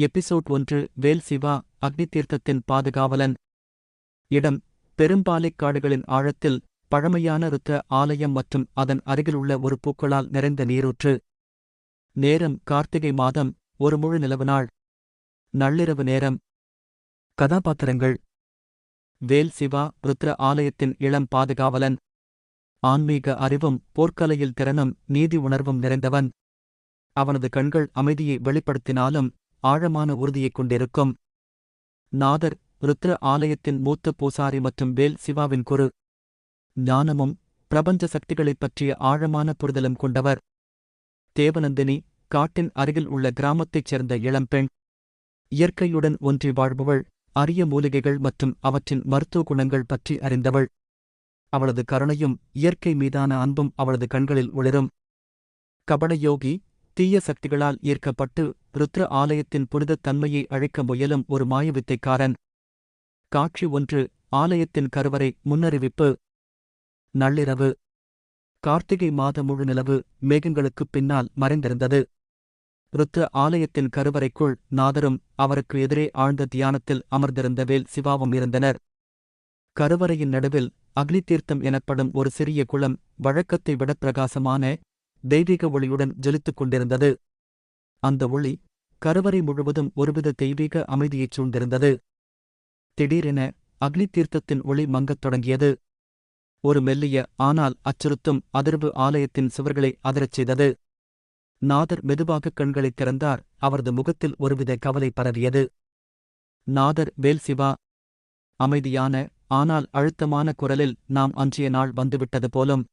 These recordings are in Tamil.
எபிசோட் ஒன்று வேல் சிவா அக்னி தீர்த்தத்தின் பாதுகாவலன். இடம் பெரும்பாலைக் காடுகளின் ஆழத்தில் பழமையான ருத்ர ஆலயம் மற்றும் அதன் அருகிலுள்ள ஒரு பூக்களால் நிறைந்த நீரூற்று. நேரம் கார்த்திகை மாதம் ஒரு முழு நிலவு நாள். நள்ளிரவு நேரம். கதாபாத்திரங்கள். வேல் சிவா ருத்ர ஆலயத்தின் இளம் பாதுகாவலன். ஆன்மீக அறிவும் போர்க்கலையில் திறனும் நீதி உணர்வும் நிறைந்தவன். அவனது கண்கள் அமைதியை வெளிப்படுத்தினாலும் ஆழமான உறுதியைக் கொண்டிருக்கும். நாதர் ருத்ர ஆலயத்தின் மூத்த பூசாரி மற்றும் வேல் சிவாவின் குரு. ஞானமும் பிரபஞ்ச சக்திகளைப் பற்றிய ஆழமான புரிதலும் கொண்டவர். தேவநந்தினி காட்டின் அருகில் உள்ள கிராமத்தைச் சேர்ந்த இளம்பெண் இயற்கையுடன் ஒன்றி வாழ்பவள் அரிய மூலிகைகள் மற்றும் அவற்றின் மருத்துவ குணங்கள் பற்றி அறிந்தவள். அவளது கருணையும் இயற்கை மீதான அன்பும் அவளது கண்களில் ஒளிரும். கபடயோகி தீய சக்திகளால் ஈர்க்கப்பட்டு ருத்ர ஆலயத்தின் புனிதத் தன்மையை அழைக்க முயலும் ஒரு மாயவித்தைக்காரன். காட்சி ஒன்று ஆலயத்தின் கருவறை முன்னறிவிப்பு. நள்ளிரவு. கார்த்திகை மாத முழு நிலவு மேகங்களுக்குப் பின்னால் மறைந்திருந்தது. ருத்ர ஆலயத்தின் கருவறைக்குள் நாதரும் அவருக்கு எதிரே ஆழ்ந்த தியானத்தில் அமர்ந்திருந்த வேல் சிவாவும் இருந்தனர். கருவறையின் நடுவில் அக்னி தீர்த்தம் எனப்படும் ஒரு சிறிய குளம் வழக்கத்தை விட பிரகாசமான தெய்வீக ஒளியுடன் ஜொலித்துக் கொண்டிருந்தது. அந்த ஒளி கருவறை முழுவதும் ஒருவித தெய்வீக அமைதியைச் சூழ்ந்திருந்தது. திடீரென அக்னி தீர்த்தத்தின் ஒளி மங்கத் தொடங்கியது. ஒரு மெல்லிய ஆனால் அச்சுறுத்தும் அதிர்வு ஆலயத்தின் சுவர்களை அதிரச் செய்தது. நாதர் மெதுவாக கண்களைத் திறந்தார். அவரது முகத்தில் ஒருவித கவலை பரவியது. நாதர் வேல் சிவா. அமைதியான ஆனால் அழுத்தமான குரலில் நாம் அன்றைய நாள் வந்துவிட்டது போலும்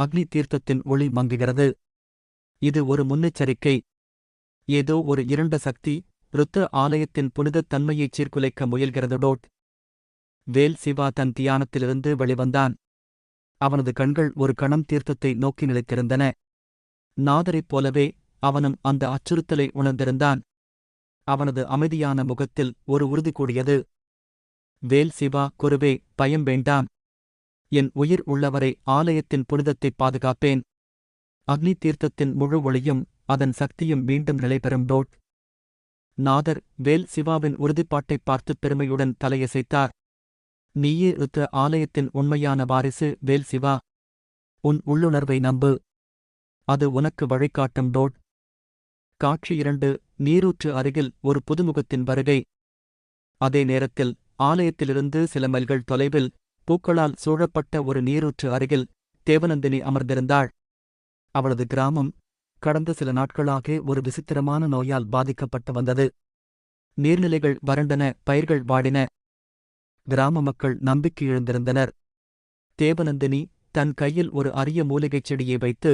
அக்னி தீர்த்தத்தின் ஒளி மங்குகிறது. இது ஒரு முன்னெச்சரிக்கை. ஏதோ ஒரு இருண்ட சக்தி ருத்த ஆலயத்தின் புனிதத் தன்மையைச் சீர்குலைக்க முயல்கிறது டோட் வேல் சிவா தன் தியானத்திலிருந்து வெளிவந்தான். அவனது கண்கள் ஒரு கணம் தீர்த்தத்தை நோக்கி நிலைத்திருந்தன. நாதரைப் போலவே அவனும் அந்த அச்சுறுத்தலை உணர்ந்திருந்தான். அவனது அமைதியான முகத்தில் ஒரு உறுதி கூடியது. வேல் சிவா குருவே பயம் வேண்டாம். என் உயிர் உள்ளவரை ஆலயத்தின் புனிதத்தைப் பாதுகாப்பேன். அக்னி தீர்த்தத்தின் முழு ஒளியும் அதன் சக்தியும் மீண்டும் நிலைபெறும் டோட் நாதர் வேல் சிவாவின் உறுதிப்பாட்டைப் பார்த்து பெருமையுடன் தலையசைத்தார். நீயே ருத்த ஆலயத்தின் உண்மையான வாரிசு வேல் சிவா. உன் உள்ளுணர்வை நம்பு. அது உனக்கு வழிகாட்டும் டோட் காட்சி இரண்டு நீரூற்று அருகில் ஒரு புதுமுகத்தின் வருகை. அதே நேரத்தில் ஆலயத்திலிருந்து சில மைல்கள் தொலைவில் பூக்களால் சூழப்பட்ட ஒரு நீரூற்று அருகில் தேவநந்தினி அமர்ந்திருந்தாள். அவளது கிராமம் கடந்த சில நாட்களாக ஒரு விசித்திரமான நோயால் பாதிக்கப்பட்டு வந்தது. நீர்நிலைகள் வறண்டன பயிர்கள் வாடின. கிராம மக்கள் நம்பிக்கை இழந்திருந்தனர். தேவநந்தினி தன் கையில் ஒரு அரிய மூலிகைச் செடியை வைத்து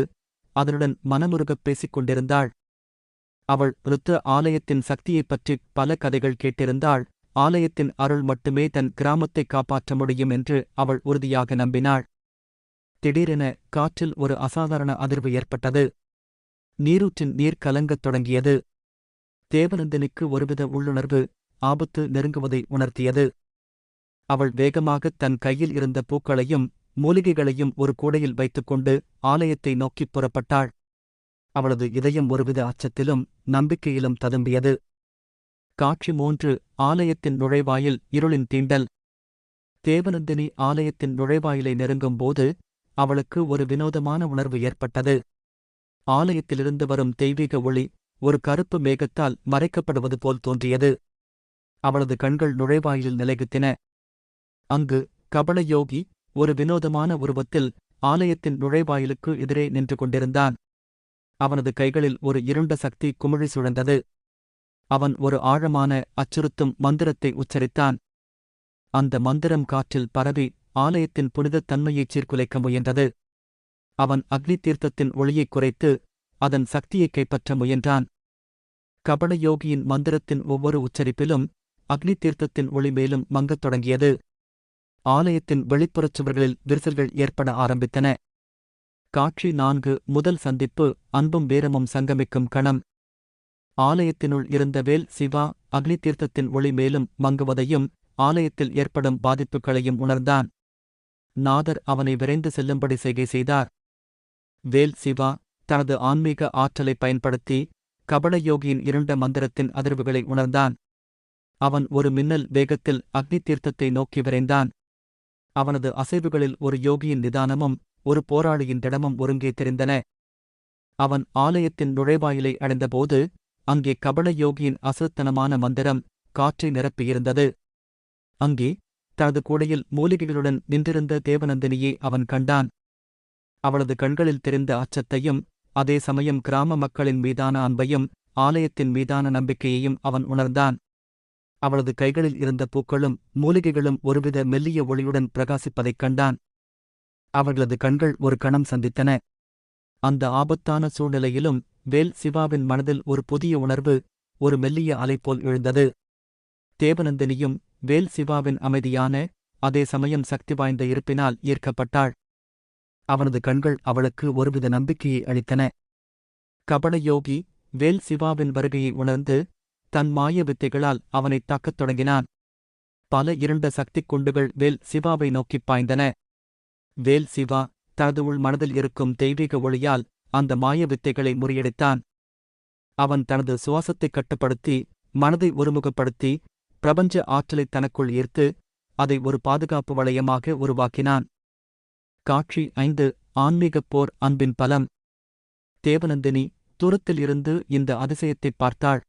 அதனுடன் மனமுருகப் பேசிக் கொண்டிருந்தாள். அவள் ருத்த ஆலயத்தின் சக்தியைப் பற்றி பல கதைகள் கேட்டிருந்தாள். ஆலயத்தின் அருள் மட்டுமே தன் கிராமத்தை காப்பாற்ற முடியும் என்று அவள் உறுதியாக நம்பினாள். திடீரென காற்றில் ஒரு அசாதாரண அதிர்வு ஏற்பட்டது. நீரூற்றின் நீர் கலங்கத் தொடங்கியது. தேவநந்தினிக்கு ஒருவித உள்ளுணர்வு ஆபத்து நெருங்குவதை உணர்த்தியது. அவள் வேகமாகத் தன் கையில் இருந்த பூக்களையும் மூலிகைகளையும் ஒரு கூடையில் வைத்துக்கொண்டு ஆலயத்தை நோக்கிப் புறப்பட்டாள். அவளது இதயம் ஒருவித அச்சத்திலும் நம்பிக்கையிலும் ததும்பியது. காட்சி மூன்று ஆலயத்தின் நுழைவாயில் இருளின் தீண்டல். தேவநந்தினி ஆலயத்தின் நுழைவாயிலை நெருங்கும்போது அவளுக்கு ஒரு வினோதமான உணர்வு ஏற்பட்டது. ஆலயத்திலிருந்து வரும் தெய்வீக ஒளி ஒரு கருப்பு மேகத்தால் மறைக்கப்படுவது போல் தோன்றியது. அவளது கண்கள் நுழைவாயில் நிலைகுத்தின. அங்கு கபளயோகி ஒரு வினோதமான உருவத்தில் ஆலயத்தின் நுழைவாயிலுக்கு எதிரே நின்று கொண்டிருந்தான். அவனது கைகளில் ஒரு இருண்ட சக்தி குமிழி சுழந்தது. அவன் ஒரு ஆழமான அச்சுறுத்தும் மந்திரத்தை உச்சரித்தான். அந்த மந்திரம் காற்றில் பரவி ஆலயத்தின் புனிதத் தன்மையைச் சீர்குலைக்க முயன்றது. அவன் அக்னி தீர்த்தத்தின் ஒளியைக் குறைத்து அதன் சக்தியைக் கைப்பற்ற முயன்றான். கபடயோகியின் மந்திரத்தின் ஒவ்வொரு உச்சரிப்பிலும் அக்னி தீர்த்தத்தின் ஒளி மேலும் மங்கத் தொடங்கியது. ஆலயத்தின் வெளிப்புறச் சுவர்களில் விரிசல்கள் ஏற்பட ஆரம்பித்தன. காட்சி நான்கு முதல் சந்திப்பு அன்பும் வீரமும் சங்கமிக்கும் கணம். ஆலயத்தினுள் இருந்த வேல் சிவா அக்னி தீர்த்தத்தின் ஒளி மேலும் மங்குவதையும் ஆலயத்தில் ஏற்படும் பாதிப்புகளையும் உணர்ந்தான். நாதர் அவனை விரைந்து செல்லும்படி செய்கை செய்தார். வேல் சிவா தனது ஆன்மீக ஆற்றலை பயன்படுத்தி கபடயோகியின் இருண்ட மந்திரத்தின் அதிர்வுகளை உணர்ந்தான். அவன் ஒரு மின்னல் வேகத்தில் அக்னி தீர்த்தத்தை நோக்கி விரைந்தான். அவனது அசைவுகளில் ஒரு யோகியின் நிதானமும் ஒரு போராளியின் திடமும் ஒருங்கே தெரிந்தன. அவன் ஆலயத்தின் நுழைவாயிலை அடைந்தபோது அங்கே கபள யோகியின் அசத்தனமான மந்திரம் காற்றை நிரப்பியிருந்தது. அங்கே தனது கூடையில் மூலிகைகளுடன் நின்றிருந்த தேவநந்தினியை அவன் கண்டான். அவளது கண்களில் தெரிந்த அச்சத்தையும் அதே சமயம் கிராம மக்களின் மீதான அன்பையும் ஆலயத்தின் மீதான நம்பிக்கையையும் அவன் உணர்ந்தான். அவளது கைகளில் இருந்த பூக்களும் மூலிகைகளும் ஒருவித மெல்லிய ஒளியுடன் பிரகாசிப்பதைக் கண்டான். அவர்களது கண்கள் ஒரு கணம் சந்தித்தன. அந்த ஆபத்தான சூழ்நிலையிலும் வேல் சிவாவின் மனதில் ஒரு புதிய உணர்வு ஒரு மெல்லிய அலை போல் எழுந்தது. தேவநந்தினியும் வேல் சிவாவின் அமைதியான அதே சமயம் சக்தி வாய்ந்த இருப்பினால் ஈர்க்கப்பட்டாள். அவனது கண்கள் அவளுக்கு ஒருவித நம்பிக்கையை அளித்தன. கபடயோகி வேல் சிவாவின் வருகையை உணர்ந்து தன் மாய வித்தைகளால் அவனைத் தாக்கத் தொடங்கினான். பல இருண்ட சக்திக் குண்டுகள் வேல் சிவாவை நோக்கிப் பாய்ந்தன. வேல் சிவா தனது உள் மனதில் இருக்கும் தெய்வீக ஒளியால் அந்த மாய வித்தைகளை முறியடித்தான். அவன் தனது சுவாசத்தைக் கட்டுப்படுத்தி மனதை ஒருமுகப்படுத்தி பிரபஞ்ச ஆற்றலை தனக்குள் ஈர்த்து அதை ஒரு பாதுகாப்பு வளையமாக உருவாக்கினான். காட்சி ஐந்து ஆன்மீகப் போர் அன்பின் பலம். தேவநந்தினி தூரத்தில் இருந்து இந்த அதிசயத்தைப் பார்த்தாள்.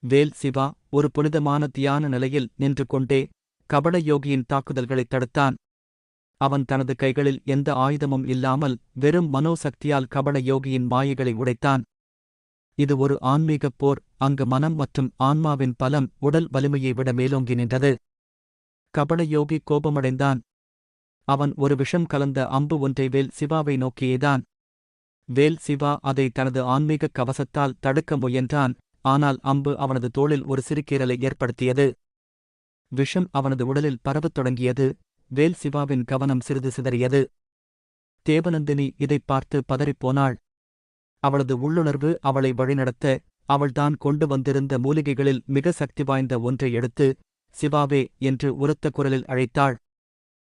வேல் சிவா ஒரு புனிதமான தியான நிலையில் நின்று கொண்டே கபடயோகியின் தாக்குதல்களைத் தடுத்தான். அவன் தனது கைகளில் எந்த ஆயுதமும் இல்லாமல் வெறும் மனோசக்தியால் கபட யோகியின் மாயைகளை உடைத்தான். இது ஒரு ஆன்மீகப் போர் அங்கு மனம் மற்றும் ஆன்மாவின் பலம் உடல் வலிமையை விட மேலோங்கி நின்றது. கபடயோகி கோபமடைந்தான். அவன் ஒரு விஷம் கலந்த அம்பு ஒன்றை வேல் சிவாவை நோக்கியேதான் வேல் சிவா அதை தனது ஆன்மீகக் கவசத்தால் தடுக்க முயன்றான் ஆனால் அம்பு அவனது தோளில் ஒரு சிறுகீரலை ஏற்படுத்தியது. விஷம் அவனது உடலில் பரவத் தொடங்கியது. வேல் சிவாவின் கவனம் சிறிது சிதறியது. தேவநந்தினி இதைப் பார்த்து பதறிப்போனாள். அவளது உள்ளுணர்வு அவளை வழிநடத்த அவள்தான் கொண்டு வந்திருந்த மூலிகைகளில் மிக சக்தி வாய்ந்த ஒன்றை எடுத்து சிவாவே என்று உரத்த குரலில் அழைத்தாள்.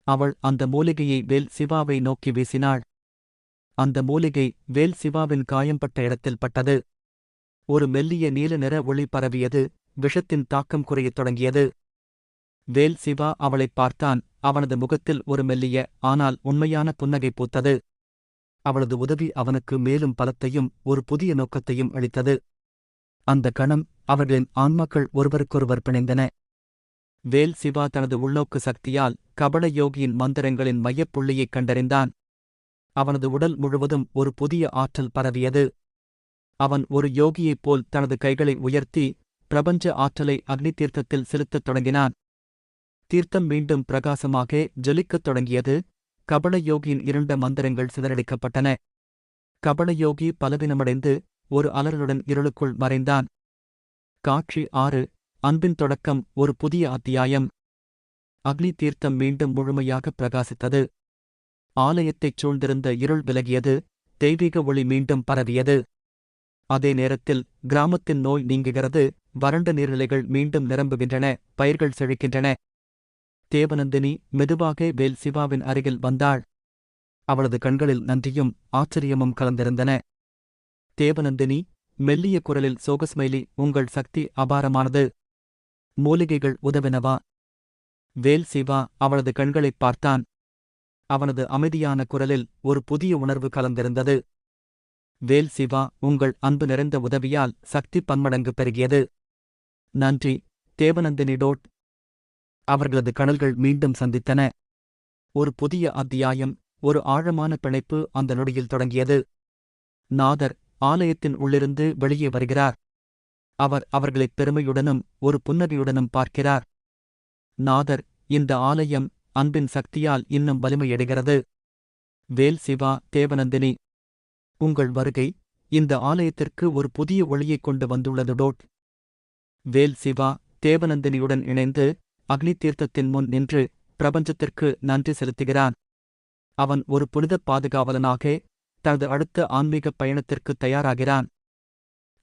அவள் அந்த மூலிகையை வேல் சிவாவை நோக்கி வீசினாள். அந்த மூலிகை வேல் சிவாவின் காயம்பட்ட இடத்தில் பட்டது. ஒரு மெல்லிய நீல நிற ஒளி பரவியது. விஷத்தின் தாக்கம் குறையத் தொடங்கியது. வேல் சிவா அவளைப் பார்த்தான். அவனது முகத்தில் ஒரு மெல்லிய ஆனால் உண்மையான புன்னகை பூத்தது. அவளது உதவி அவனுக்கு மேலும் பலத்தையும் ஒரு புதிய நோக்கத்தையும் அளித்தது. அந்த கணம் அவர்களின் ஆன்மாக்கள் ஒருவருக்கொருவர் பிணைந்தன. வேல் சிவா தனது உள்நோக்கு சக்தியால் கபல யோகியின் மந்திரங்களின் மையப்புள்ளியைக் கண்டறிந்தான். அவனது உடல் முழுவதும் ஒரு புதிய ஆற்றல் பரவியது. அவன் ஒரு யோகியைப் போல் தனது கைகளை உயர்த்தி பிரபஞ்ச ஆற்றலை அக்னி தீர்த்தத்தில் செலுத்தத் தொடங்கினான். தீர்த்தம் மீண்டும் பிரகாசமாக ஜொலிக்கத் தொடங்கியது. கபடயோகியின் இருண்ட மந்திரங்கள் சிதறடிக்கப்பட்டன. கபடயோகி பலவீனமடைந்து ஒரு அலறலுடன் இருளுக்குள் மறைந்தான். காட்சி ஆறு அன்பின் தொடக்கம் ஒரு புதிய அத்தியாயம். அக்னி தீர்த்தம் மீண்டும் முழுமையாக பிரகாசித்தது. ஆலயத்தைச் சூழ்ந்திருந்த இருள் விலகியது. தெய்வீக ஒளி மீண்டும் பரவியது. அதே நேரத்தில் கிராமத்தின் நோய் நீங்குகிறது. வறண்ட நீர்நிலைகள் மீண்டும் நிரம்புகின்றன. பயிர்கள் செழிக்கின்றன. தேவநந்தினி மெதுவாக வேல் சிவாவின் அருகில் வந்தாள். அவளது கண்களில் நன்றியும் ஆச்சரியமும் கலந்திருந்தன. தேவநந்தினி மெல்லிய குரலில் சோகஸ்மைலி உங்கள் சக்தி அபாரமானது. மூலிகைகள் உதவினவா? வேல் சிவா அவளது கண்களைப் பார்த்தான். அவனது அமைதியான குரலில் ஒரு புதிய உணர்வு கலந்திருந்தது. வேல் சிவா உங்கள் அன்பு நிறைந்த உதவியால் சக்தி பன்மடங்கு பெருகியது. நன்றி. தேவநந்தினி டோட் அவர்களது கனல்கள் மீண்டும் சந்தித்தன. ஒரு புதிய அத்தியாயம் ஒரு ஆழமான பிணைப்பு அந்த நொடியில் தொடங்கியது. நாதர் ஆலயத்தின் உள்ளிருந்து வெளியே வருகிறார். அவர் அவர்களைப் பெருமையுடனும் ஒரு புன்னகையுடனும் பார்க்கிறார். நாதர் இந்த ஆலயம் அன்பின் சக்தியால் இன்னும் வலிமையடைகிறது. வேல் சிவா தேவநந்தினி உங்கள் வருகை இந்த ஆலயத்திற்கு ஒரு புதிய ஒளியைக் கொண்டு வந்துள்ளது டோட். வேல் சிவா தேவநந்தினியுடன் இணைந்து அக்னி தீர்த்தத்தின் முன் நின்று பிரபஞ்சத்திற்கு நன்றி செலுத்துகிறான். அவன் ஒரு புனித பாதுகாவலனாக தனது அடுத்த ஆன்மீகப் பயணத்திற்கு தயாராகிறான்.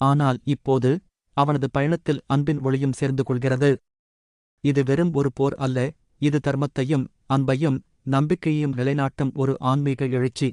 ஆனால் இப்போது அவனது பயணத்தில் அன்பின் ஒளியும் சேர்ந்து கொள்கிறது. இது வெறும் ஒரு போர் அல்ல இது தர்மத்தையும் அன்பையும் நம்பிக்கையையும் நிலைநாட்டும் ஒரு ஆன்மீக எழுச்சி.